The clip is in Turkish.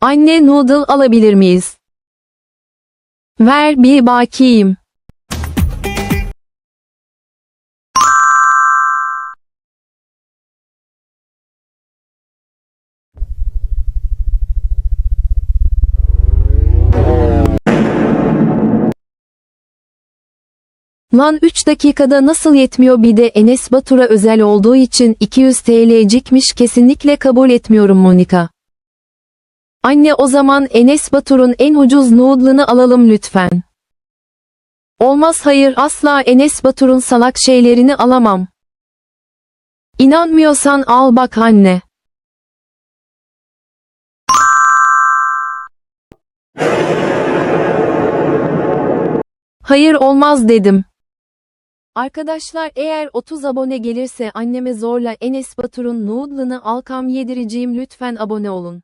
Anne noodle alabilir miyiz? Ver bir bakayım. Lan 3 dakikada nasıl yetmiyor bir de Enes Batur'a özel olduğu için 200 TL'cikmiş kesinlikle kabul etmiyorum Monika. Anne o zaman Enes Batur'un en ucuz noodle'ını alalım lütfen. Olmaz hayır asla Enes Batur'un salak şeylerini alamam. İnanmıyorsan al bak anne. Hayır olmaz dedim. Arkadaşlar eğer 30 abone gelirse anneme zorla Enes Batur'un noodle'ını alkam yedireceğim lütfen abone olun.